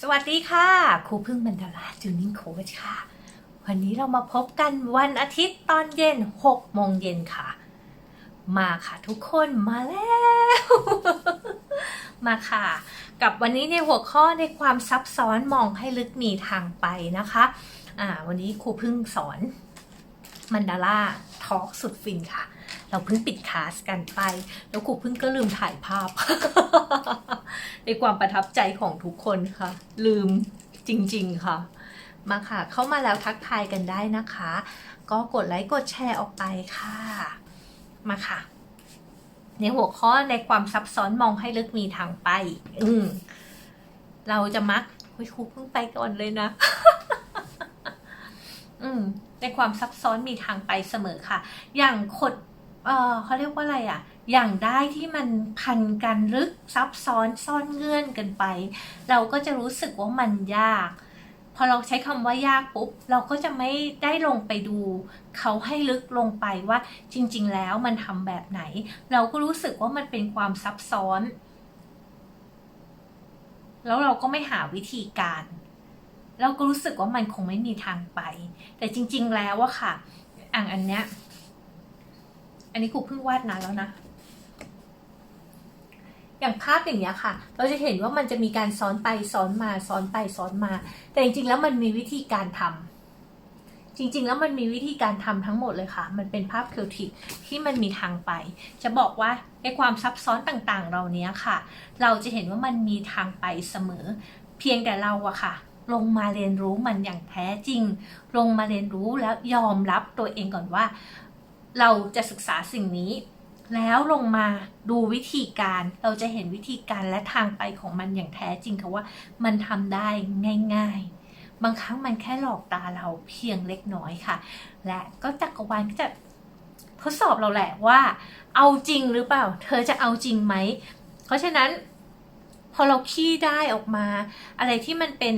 สวัสดีค่ะ ครูพึ่งบรรดาลาจูนิ่งโค้ชค่ะ วันนี้เรามาพบกันวันอาทิตย์ตอนเย็น6โมงเย็นค่ะ มาค่ะทุกคนมาแล้ว มาค่ะ กับวันนี้ในหัวข้อในความซับซ้อนมองให้ลึกมีทางไปนะคะอ่าวันนี้ครูพึ่งสอนมันดาร่าทอล์กสุดฟินค่ะ เราเพิ่งปิดคลาสกันไป แล้วครูพึ่งก็ลืมถ่ายภาพ ในความประทับใจของทุกคนค่ะ ลืมจริง ๆ ค่ะ มาค่ะ เข้ามาแล้วทักทายกันได้นะคะ ก็กดไลค์กดแชร์ออกไปค่ะ มาค่ะ ในหัวข้อในความซับซ้อนมองให้ลึกมีทางไป อืมเราจะมักคุยครูเพิ่งไปก่อนเลยนะ อืมในความซับซ้อนมีทางไปเสมอค่ะ อย่างขดเออเขาเรียกว่าอะไรอะ่ะ อย่างได้ที่มันพันกันลึกซับซ้อนซ่อนเงื่อนกันไป เราก็จะรู้สึกว่ามันยาก พอเราใช้คำว่ายากปุ๊บ เราก็จะไม่ได้ลงไปดู เขาให้ลึกลงไปว่าจริง ๆ แล้วมันทำแบบไหน เราก็รู้สึกว่ามันเป็นความซับซ้อน แล้วเราก็ไม่หาวิธีการ เราก็รู้สึกว่ามันคงไม่มีทางไป แต่จริง ๆ แล้วอะค่ะ อ่างอันเนี้ยอันนี้ครูเพิ่งวาดนานแล้วนะ อย่างภาพอย่างเนี้ยค่ะ เราจะเห็นว่ามันจะมีการซ้อนไปซ้อนมาซ้อนไปซ้อนมา แต่จริงๆแล้วมันมีวิธีการทำจริงๆ แล้วมันมีวิธีการทำทั้งหมดเลยค่ะ มันเป็นภาพเคลทิกที่มันมีทางไป จะบอกว่าในความซับซ้อนต่างๆ เราเนี้ยค่ะ เราจะเห็นว่ามันมีทางไปเสมอ เพียงแต่เราอะค่ะ ลงมาเรียนรู้มันอย่างแท้จริง ลงมาเรียนรู้แล้วยอมรับตัวเองก่อนว่า เราจะศึกษาสิ่งนี้ แล้วลงมาดูวิธีการเราจะเห็นวิธีการและทางไปของมันอย่างแท้จริงค่ะว่ามันทำได้ง่าย ๆ บางครั้งมันแค่หลอกตาเราเพียงเล็กน้อยค่ะ และก็จักรวาลก็จะทดสอบเราแหละว่า เอาจริงหรือเปล่า เธอจะเอาจริงไหม เพราะฉะนั้น พอเราขี้ได้ออกมา อะไรที่มันเป็น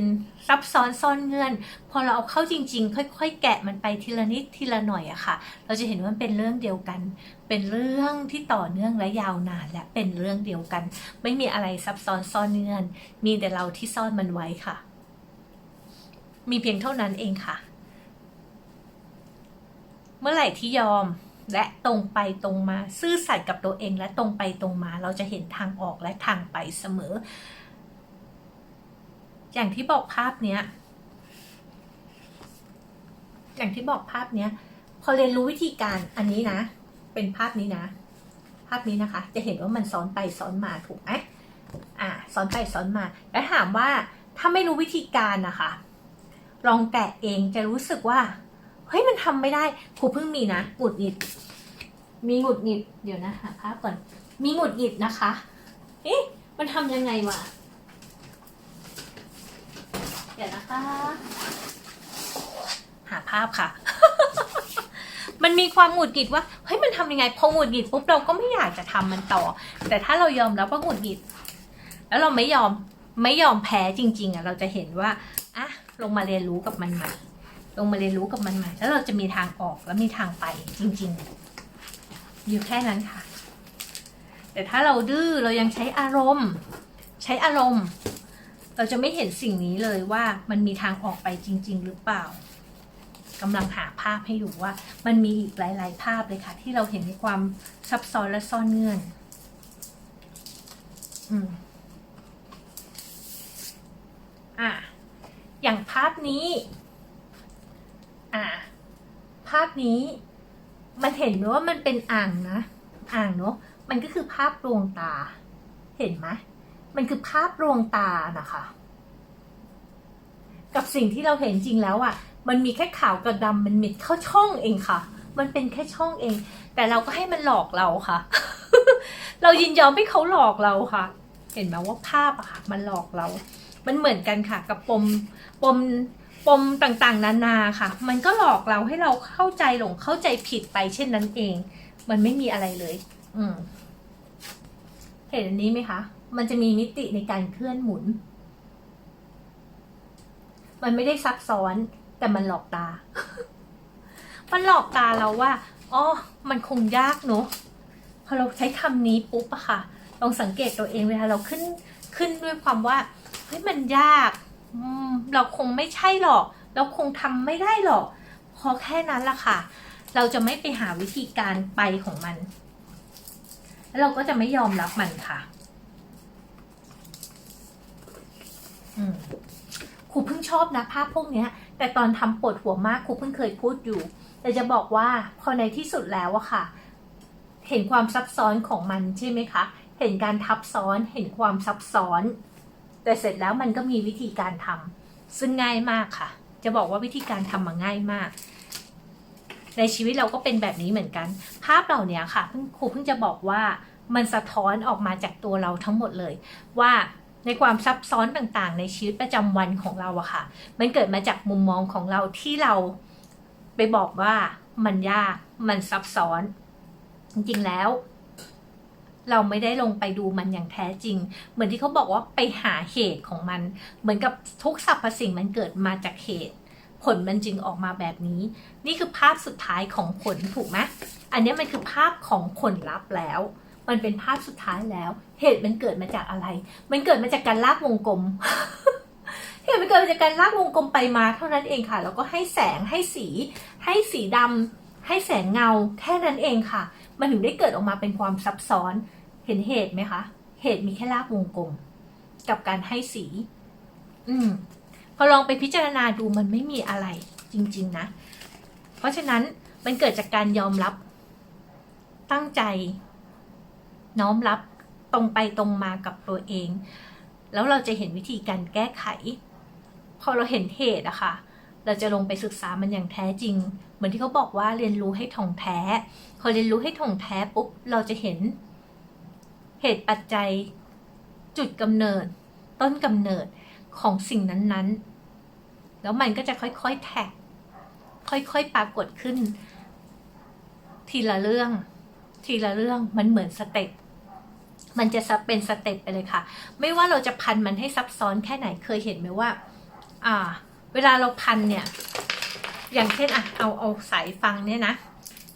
ซับซ้อนซ่อนเงื่อน พอเราเอาเข้าจริง ๆ ค่อย ๆ แกะมันไปทีละนิดทีละหน่อยอะค่ะ เราจะเห็นว่ามันเป็นเรื่องเดียวกัน เป็นเรื่องที่ต่อเนื่องและยาวนานและเป็นเรื่องเดียวกัน ไม่มีอะไรซับซ้อนซ่อนเงื่อน มีแต่เราที่ซ่อนมันไว้ค่ะ มีเพียงเท่านั้นเองค่ะ เมื่อไหร่ที่ยอม และตรงไปตรงมา ซื่อสัตย์กับตัวเองและตรงไปตรงมา เราจะเห็นทางออกและทางไปเสมอ อย่างที่บอกภาพเนี้ย อย่างที่บอกภาพเนี้ย พอเรียนรู้วิธีการอันนี้นะ เป็นภาพนี้นะ ภาพนี้นะคะ จะเห็นว่ามันซ้อนไปซ้อนมาถูกไหมอ่าซ้อนไปซ้อนมา แล้วถามว่าถ้าไม่รู้วิธีการนะคะ ลองแกะเองจะรู้สึกว่า เฮ้ยมันทำไม่ได้ครูเพิ่งมีนะหงุดหงิด มีหงุดหงิดเดี๋ยวนะหาภาพก่อน มีหงุดหงิดนะคะเอ๊ะมันทำยังไงวะเดี๋ยวนะคะ หาภาพค่ะ มันมีความหงุดหงิดว่าเฮ้ยมันทำยังไงพอหงุดหงิดปุ๊บเราก็ไม่อยากจะทำมันต่อ แต่ถ้าเรายอมรับว่าหงุดหงิด แล้วเราไม่ยอมไม่ยอมแพ้จริง ๆอะเราจะเห็นว่าอะลงมาเรียนรู้กับมันใหม่ ลงมาเรียนรู้กับมันใหม่ แล้วเราจะมีทางออกและมีทางไปจริงๆ อยู่แค่นั้นค่ะ แต่ถ้าเราดื้อเรายังใช้อารมณ์ ใช้อารมณ์ เราจะไม่เห็นสิ่งนี้เลยว่ามันมีทางออกไปจริง ๆ หรือเปล่ากำลังหาภาพให้อยู่ว่า มันมีอีกหลาย ๆ ภาพเลยค่ะ ที่เราเห็นในความซับซ้อนและซ่อนเงื่อน อืมอะอย่างภาพนี้ อะภาพนี้มันเห็นไหมว่ามันเป็นอ่างนะ อ่างเนอะมันก็คือภาพดวงตา เห็นไหมมันคือภาพดวงตานะคะ กับสิ่งที่เราเห็นจริงแล้วอะ่ะ มันมีแค่ขาวกับดำมันมิดเข้าช่องเองค่ะ มันเป็นแค่ช่องเอง แต่เราก็ให้มันหลอกเราค่ะ เรายินยอมให้เขาหลอกเราค่ะ เห็นไหมว่าภาพอะค่ะ มันหลอกเรา มันเหมือนกันค่ะ กับปมปม ปมต่างๆ นานาค่ะ มันก็หลอกเราให้เราเข้าใจหลงเข้าใจผิดไปเช่นนั้นเอง มันไม่มีอะไรเลย อืมเห็นอันนี้ไหมคะ มันจะมีมิติในการเคลื่อนหมุน มันไม่ได้ซับซ้อน แต่มันหลอกตา มันหลอกตาเราว่าอ๋อมันคงยากเนอะพอเราใช้คำนี้ปุ๊บอะค่ะ ลองสังเกตตัวเองเวลาเราขึ้นขึ้นด้วยความว่าเฮ้ยมันยาก เราคงไม่ใช่หรอก เราคงทำไม่ได้หรอกพอแค่นั้นละค่ะ เราจะไม่ไปหาวิธีการไปของมัน แล้วเราก็จะไม่ยอมรับมันค่ะครูเพิ่งชอบนะภาพพวกเนี้ยแต่ตอนทำปวดหัวมากครูเพิ่งเคยพูดอยู่ แต่จะบอกว่าพอในที่สุดแล้วอะค่ะ เห็นความซับซ้อนของมันใช่ไหมคะ เห็นการทับซ้อน เห็นความซับซ้อน แต่เสร็จแล้วมันก็มีวิธีการทำซึ่งง่ายมากค่ะ จะบอกว่าวิธีการทำมาง่ายมาก ในชีวิตเราก็เป็นแบบนี้เหมือนกัน ภาพเหล่านี้ค่ะเพิ่งครูเพิ่งจะบอกว่ามันสะท้อนออกมาจากตัวเราทั้งหมดเลย ว่าในความซับซ้อนต่างๆ ในชีวิตประจำวันของเราอะค่ะ มันเกิดมาจากมุมมองของเราที่เราไปบอกว่ามันยากมันซับซ้อน จริงๆแล้ว เราไม่ได้ลงไปดูมันอย่างแท้จริง เหมือนที่เขาบอกว่าไปหาเหตุของมัน เหมือนกับทุกสรรพสิ่งมันเกิดมาจากเหตุ ผลมันจึงออกมาแบบนี้ นี่คือภาพสุดท้ายของผลถูกไหมอันนี้มันคือภาพของผลลัพธ์แล้ว มันเป็นภาพสุดท้ายแล้ว เหตุมันเกิดมาจากอะไร มันเกิดมาจากการลากวงกลมเหตุมันเกิดมาจากการลากวงกลมไปมาเท่านั้นเองค่ะ แล้วก็ให้แสงให้สี ให้สีดำให้แสงเงาแค่นั้นเองค่ะ มันถึงได้เกิดออกมาเป็นความซับซ้อนเห็นเหตุไหมคะ เหตุมีแค่ลากวงกลม กับการให้สี อืมพอลองไปพิจารณาดูมันไม่มีอะไร จริง ๆ นะ เพราะฉะนั้นมันเกิดจากการยอมรับ ตั้งใจ น้อมรับตรงไปตรงมากับตัวเอง แล้วเราจะเห็นวิธีการแก้ไข พอเราเห็นเหตุอะค่ะ เราจะลงไปศึกษามันอย่างแท้จริง มือนที่เขาบอกว่าเรียนรู้ให้ท่องแท้ พอเรียนรู้ให้ท่องแท้ปุ๊บเราจะเห็น เหตุปัจจัย จุดกำเนิด ต้นกำเนิดของสิ่งนั้นๆ แล้วมันก็จะค่อยๆแท็ก ค่อยๆปรากฏขึ้น ทีละเรื่อง ทีละเรื่องมันเหมือนสเต็ปมันจะเป็นสเต็ปไปเลยค่ะ ไม่ว่าเราจะพันมันให้ซับซ้อนแค่ไหนเคยเห็นไหมว่า อ่า เวลาเราพันเนี่ย อย่างเช่นอะเอาเอาสายฟังเนี่ยนะ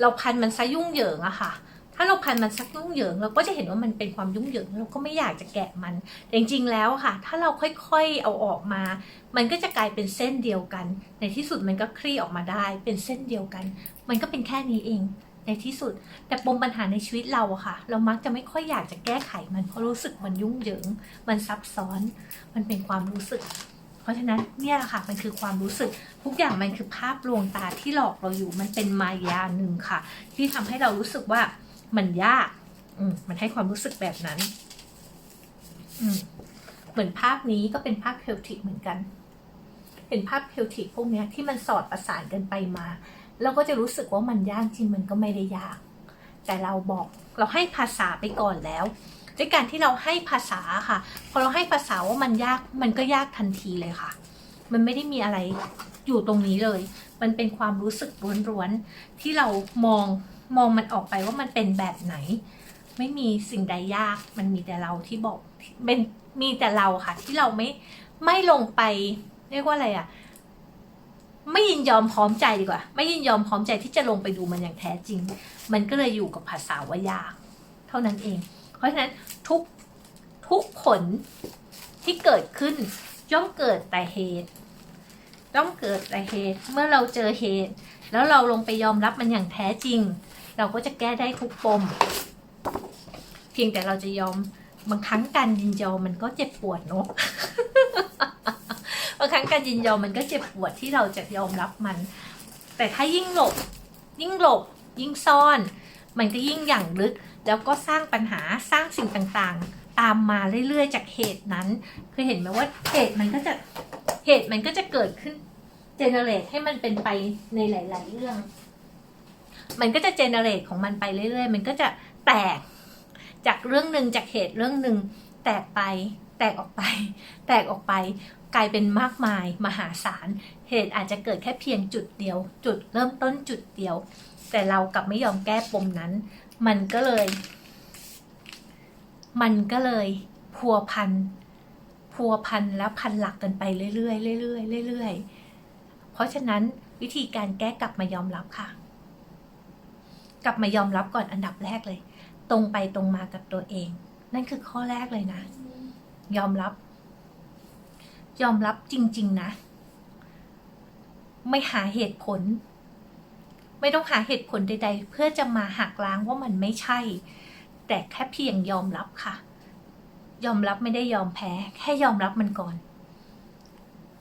เราพันมันซะยุ่งเหยิงอะค่ะ ถ้าเราพันมันสักยุ่งเหยิง เราก็จะเห็นว่ามันเป็นความยุ่งเหยิงเราก็ไม่อยากจะแกะมันแต่จริงๆแล้วค่ะ ถ้าเราค่อยๆเอาออกมา มันก็จะกลายเป็นเส้นเดียวกัน ในที่สุดมันก็คลี่ออกมาได้ เป็นเส้นเดียวกัน มันก็เป็นแค่นี้เองในที่สุด แต่ปมปัญหาในชีวิตเราอะค่ะ เรามักจะไม่ค่อยอยากจะแก้ไขมันเพราะรู้สึกมันยุ่งเหยิง มันซับซ้อน มันเป็นความรู้สึก เพราะฉะนั้นเนี่ยแหละค่ะมันคือความรู้สึก ทุกอย่างมันคือภาพลวงตาที่หลอกเราอยู่มันเป็นมายาหนึ่งค่ะ ที่ทำให้เรารู้สึกว่ามันยากอืมมันให้ความรู้สึกแบบนั้น อืมเหมือนภาพนี้ก็เป็นภาพเคลติกเหมือนกัน เป็นภาพเคลติกพวกนี้ที่มันสอดประสานกันไปมาเราก็จะรู้สึกว่ามันยากจริงมันก็ไม่ได้ยาก แต่เราบอกเราให้ภาษาไปก่อนแล้ว ด้วยการที่เราให้ภาษาค่ะ พอเราให้ภาษาว่ามันยากมันก็ยากทันทีเลยค่ะ มันไม่ได้มีอะไรอยู่ตรงนี้เลย มันเป็นความรู้สึกล้วนๆที่เรามองมองมันออกไปว่ามันเป็นแบบไหน ไม่มีสิ่งใดยาก มันมีแต่เราที่บอกเป็นมีแต่เราค่ะ ที่เราไม่ไม่ลงไป เรียกว่าอะไรอะไม่ยินยอมพร้อมใจดีกว่า ไม่ยินยอมพร้อมใจที่จะลงไปดูมันอย่างแท้จริง มันก็เลยอยู่กับภาษาว่ายาก เท่านั้นเอง เพราะฉะนั้นทุกทุกผลที่เกิดขึ้นย่อมเกิดแต่เหตุต้องเกิดแต่เหตุเมื่อเราเจอเหตุ แล้วเราลงไปยอมรับมันอย่างแท้จริง เราก็จะแก้ได้ทุกปม เพียงแต่เราจะยอมบางครั้งการยินยอมมันก็เจ็บปวดเนาะบางครั้งการยินยอมมันก็เจ็บปวดที่เราจะยอมรับมัน แต่ถ้ายิ่งหลบ ยิ่งหลบ ยิ่งซ่อน มันก็ยิ่งอย่างลึก แล้วก็สร้างปัญหาสร้างสิ่งต่างๆ ตามมาเรื่อยๆ จากเหตุนั้นคือเห็นไหมว่าเหตุมันก็จะเหตุมันก็จะเกิดขึ้นเจเนเรตให้มันเป็นไปในหลาย ๆ เรื่อง มันก็จะเจเนเรตของมันไปเรื่อย ๆ มันก็จะแตกจากเรื่องหนึ่งจากเหตุเรื่องหนึ่งแตกไป แตกออกไป แตกออกไป กลายเป็นมากมายมหาศาล เหตุอาจจะเกิดแค่เพียงจุดเดียว จุดเริ่มต้นจุดเดียว แต่เรากลับไม่ยอมแก้ปมนั้น มันก็เลย มันก็เลยพัวพันพัวพันแล้วพันหลักกันไปเรื่อยๆเรื่อยๆเรื่อยๆเพราะฉะนั้นวิธีการแก้กลับมายอมรับค่ะ กลับมายอมรับก่อนอันดับแรกเลย ตรงไปตรงมากับตัวเอง นั่นคือข้อแรกเลยนะ ยอมรับ ยอมรับจริง ๆ นะ ไม่หาเหตุผล ไม่ต้องหาเหตุผลใด ๆ เพื่อจะมาหักล้างว่ามันไม่ใช่ แต่แค่เพียงยอมรับค่ะ ยอมรับไม่ได้ยอมแพ้ แค่ยอมรับมันก่อน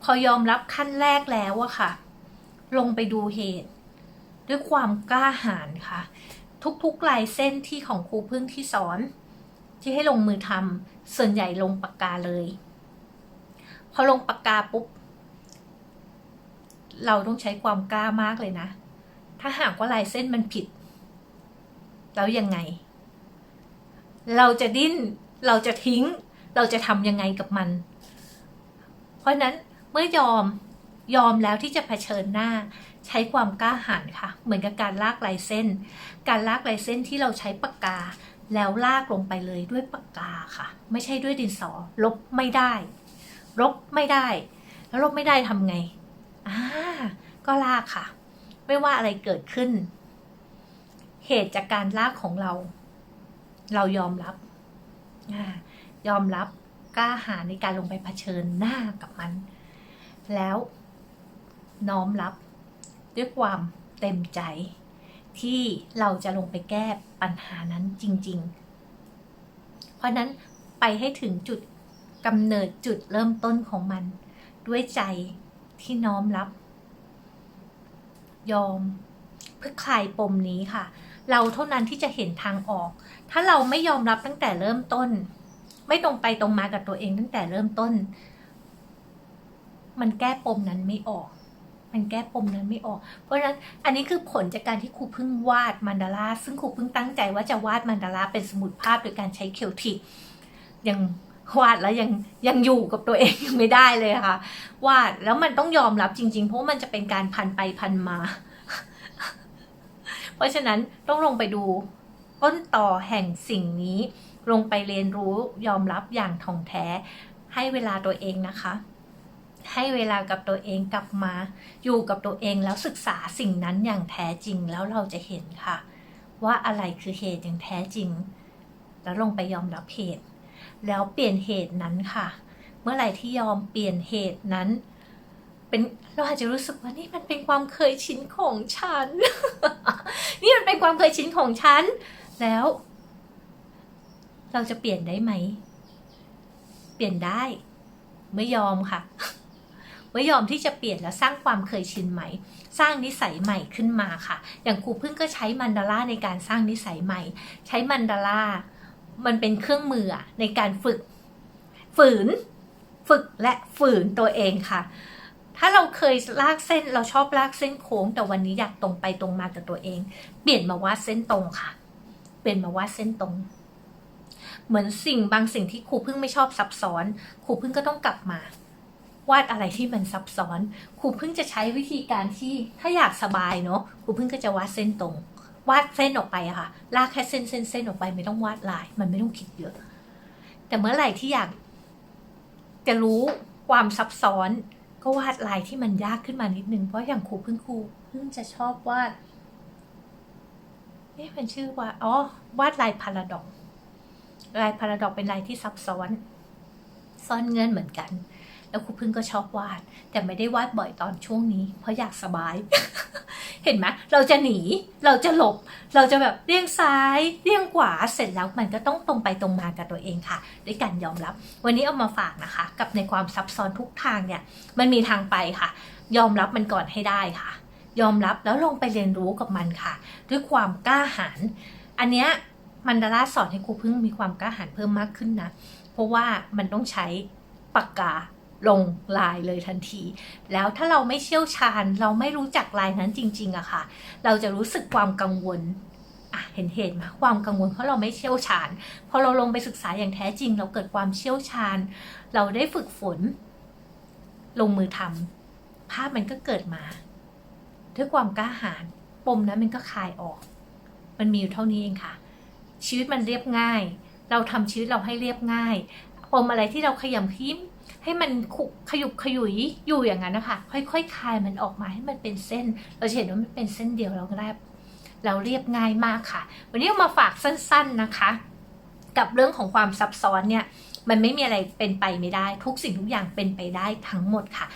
พอยอมรับขั้นแรกแล้วอะค่ะ ลงไปดูเหตุ ด้วยความกล้าหาญค่ะ ทุกๆลายเส้นที่ของครูพึ่งที่สอน ที่ให้ลงมือทำส่วนใหญ่ลงปากกาเลย พอลงปากกาปุ๊บเราต้องใช้ความกล้ามากเลยนะ ถ้าหากว่าลายเส้นมันผิด แล้วยังไง เราจะดิ้น เราจะทิ้ง เราจะทำยังไงกับมัน เพราะนั้นเมื่อยอมยอมแล้วที่จะเผชิญหน้า ใช้ความกล้าหาญค่ะ เหมือนกับการลากลายเส้น การลากลายเส้นที่เราใช้ปากกา แล้วลากลงไปเลยด้วยปากกาค่ะ ไม่ใช่ด้วยดินสอ ลบไม่ได้ ลบไม่ได้ แล้วลบไม่ได้ทำไงอ่าก็ลากค่ะ ไม่ว่าอะไรเกิดขึ้น เหตุจากการลากของเรา เรายอมรับ ยอมรับกล้าหาในการลงไปเผชิญหน้ากับมัน แล้วน้อมรับด้วยความเต็มใจ ที่เราจะลงไปแก้ปัญหานั้นจริง ๆ เพราะนั้นไปให้ถึงจุดกำเนิดจุดเริ่มต้นของมัน ด้วยใจที่น้อมรับ ยอม เพื่อคลายปมนี้ค่ะ เราเท่านั้นที่จะเห็นทางออก ถ้าเราไม่ยอมรับตั้งแต่เริ่มต้น ไม่ตรงไปตรงมากับตัวเองตั้งแต่เริ่มต้น มันแก้ปมนั้นไม่ออก มันแก้ปมนั้นไม่ออก เพราะฉะนั้นอันนี้คือผลจากการที่ครูเพิ่งวาดมันดาราซึ่งครูเพิ่งตั้งใจว่าจะวาดมันดาราเป็นสมุดภาพโดยการใช้เคลทิกยัง วาดแล้วยังยังอยู่กับตัวเองไม่ได้เลยค่ะวาดแล้วมันต้องยอมรับจริง ๆ เพราะมันจะเป็นการพันไปพันมา เพราะฉะนั้นต้องลงไปดูต้นต่อแห่งสิ่งนี้ ลงไปเรียนรู้ยอมรับอย่างถ่องแท้ ให้เวลาตัวเองนะคะ ให้เวลากับตัวเองกลับมา อยู่กับตัวเองแล้วศึกษาสิ่งนั้นอย่างแท้จริงแล้วเราจะเห็นค่ะ ว่าอะไรคือเหตุอย่างแท้จริง แล้วลงไปยอมรับเหตุ แล้วเปลี่ยนเหตุนั้นค่ะ เมื่อไหร่ที่ยอมเปลี่ยนเหตุนั้น เป็นเราอาจจะรู้สึกว่านี่มันเป็นความเคยชินของฉัน นี่มันเป็นความเคยชินของฉัน แล้ว เราจะเปลี่ยนได้ไหม เปลี่ยนได้เมื่อยอมค่ะเมื่ยอมที่จะเปลี่ยนแล้วสร้างความเคยชินใหม่ สร้างนิสัยใหม่ขึ้นมาค่ะ อย่างครูพึ่งก็ใช้มันดาร่าในการสร้างนิสัยใหม่ ใช้มันดาร่า มันเป็นเครื่องมือในการฝึก ฝืน ฝึกและฝืนตัวเองค่ะ ถ้าเราเคยลากเส้นเราชอบลากเส้นโค้ง แต่วันนี้อยากตรงไปตรงมากับตัวเอง เปลี่ยนมาวาดเส้นตรงค่ะ เปลี่ยนมาวาดเส้นตรง เหมือนสิ่งบางสิ่งที่ครูพึ่งไม่ชอบซับซ้อนครูพึ่งก็ต้องกลับมาวาดอะไรที่มันซับซ้อนครูพึ่งจะใช้วิธีการที่ถ้าอยากสบายเนาะครูพึ่งก็จะวาดเส้นตรง วาดเส้นออกไปอะค่ะ ลากแค่เส้นเส้นเส้นออกไป ไม่ต้องวาดลาย มันไม่ต้องคิดเยอะ แต่เมื่อไหร่ที่อยาก จะรู้ความซับซ้อนก็วาดลายที่มันยากขึ้นมานิดนึง เพราะอย่างครูพึ่งครูเพิ่งจะชอบวาดนี่มันชื่อว่าอ๋อวาดลายพาราดอกลายพาราดอกเป็นลายที่ซับซ้อน ซ่อนเงื่อนเหมือนกัน แล้วครูพึ่งก็ชอบวาด แต่ไม่ได้วาดบ่อยตอนช่วงนี้ เพราะอยากสบาย เห็นไหมเราจะหนี เราจะหลบ เราจะแบบเลี่ยงซ้าย เลี่ยงขวา เสร็จแล้วมันก็ต้องตรงไปตรงมากับตัวเองค่ะ ด้วยการยอมรับ วันนี้เอามาฝากนะคะ กับในความซับซ้อนทุกทางเนี่ย มันมีทางไปค่ะ ยอมรับมันก่อนให้ได้ค่ะ ยอมรับแล้วลงไปเรียนรู้กับมันค่ะ ด้วยความกล้าหาญ อันเนี้ยมันดาราสอนให้ครูพึ่งมีความกล้าหาญเพิ่มมากขึ้นนะ เพราะว่ามันต้องใช้ปากกา ลงลายเลยทันที แล้วถ้าเราไม่เชี่ยวชาญ เราไม่รู้จักลายนั้นจริงๆอะค่ะ เราจะรู้สึกความกังวลเห็นเหตุไหมความกังวลเพราะเราไม่เชี่ยวชาญ พอเราลงไปศึกษาอย่างแท้จริง เราเกิดความเชี่ยวชาญ เราได้ฝึกฝน ลงมือทำภาพมันก็เกิดมา ด้วยความกล้าหาญปมนั้นมันก็คลายออก มันมีอยู่เท่านี้เองค่ะ ชีวิตมันเรียบง่าย เราทำชีวิตเราให้เรียบง่าย ปมอะไรที่เราขยำพิม ให้มันขุกขยุกขยุยอยู่อย่างนั้นนะคะค่อยๆคคลายมันออกมาให้มันเป็นเส้น เราเห็นว่ามันเป็นเส้นเดียวเราก็ได้เราเรียบง่ายมากค่ะ วันนี้มาฝากสั้น ๆนะคะ กับเรื่องของความซับซ้อนเนี่ยมันไม่มีอะไรเป็นไปไม่ได้ ทุกสิ่งทุกอย่างเป็นไปได้ทั้งหมดค่ะ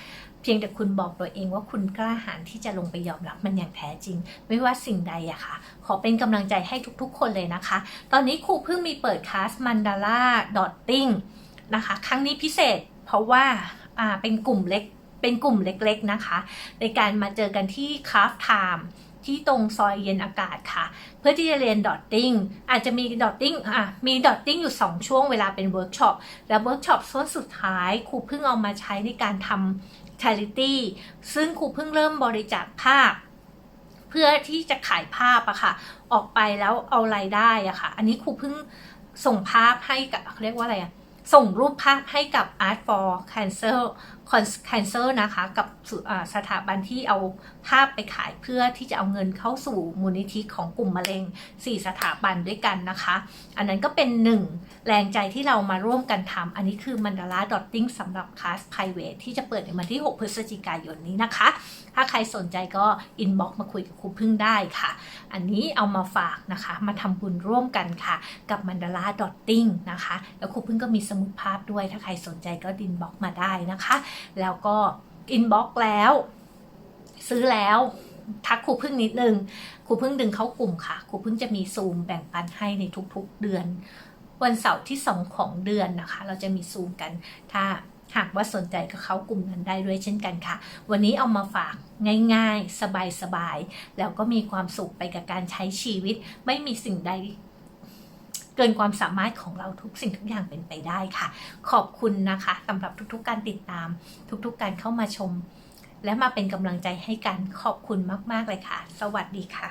เพียงแต่คุณบอกตัวเองว่าคุณกล้าหาญที่จะลงไปยอมรับมันอย่างแท้จริง ไม่ว่าสิ่งใดอะค่ะ ขอเป็นกำลังใจให้ทุกๆ คนเลยนะคะ ตอนนี้ครูเพิ่งมีเปิดคลาสมันดาร่าดอทติ้งนะคะ ครั้งนี้พิเศษ เพราะว่าอ่าเป็นกลุ่มเล็กเป็นกลุ่มเล็กๆนะคะ ในการมาเจอกันที่คราฟไทม์ที่ตรงซอยเย็นอากาศค่ะ เพื่อที่จะเรียนดอทติ้งอาจจะมีดอทติ้งอะมีดอทติ้งอยู่ 2 ช่วงเวลาเป็นเวิร์กช็อปและเวิร์กช็อปส่วนสุดท้ายครูเพิ่งเอามาใช้ในการทำ charity ซึ่งครูเพิ่งเริ่มบริจาคภาพ เพื่อที่จะขายภาพอะค่ะ ออกไปแล้วเอารายได้อะค่ะ อันนี้ครูเพิ่งส่งภาพให้กับเรียกว่าอะไรอะ ส่งรูปภาพให้กับ Art for Cancer Cancer นะคะ กับสถาบันที่เอาภาพไปขายเพื่อที่จะเอาเงินเข้าสู่มูลนิธิของกลุ่มมะเร็ง 4 สถาบันด้วยกันนะคะ อันนั้นก็เป็นหนึ่งแรงใจที่เรามาร่วมกันทำอันนี้คือมันดาราดอทติ้งสำหรับคลาส private ที่จะเปิดในวันที่ 6 พฤศจิกายนนี้นะคะ ถ้าใครสนใจก็อินบ็อกมาคุยกับครูพึ่งได้ค่ะ อันนี้เอามาฝากนะคะ มาทำบุญร่วมกันค่ะ กับมันดาราดอทติ้งนะคะ แล้วครูพึ่งก็มีสมุดภาพด้วย ถ้าใครสนใจก็ดินบ็อกมาได้นะคะแล้วก็อินบ็อกแล้ว ซื้อแล้วทักครูพึ่งนิดนึงครูพึ่งดึงเข้ากลุ่มค่ะครูพึ่งจะมีซูมแบ่งปันให้ในทุกๆเดือน วันเสาร์ที่สองของเดือนนะคะ เราจะมีซูมกัน ถ้าหากว่าสนใจก็เข้ากลุ่มนั้นได้ด้วยเช่นกันค่ะ วันนี้เอามาฝากง่ายๆ สบายๆ แล้วก็มีความสุขไปกับการใช้ชีวิต ไม่มีสิ่งใด เกินความสามารถของเราทุกสิ่งทุกอย่างเป็นไปได้ค่ะ ขอบคุณนะคะสำหรับทุกๆ การติดตาม ทุกๆ การเข้ามาชม และมาเป็นกำลังใจให้กันขอบคุณมาก ๆ เลยค่ะ สวัสดีค่ะ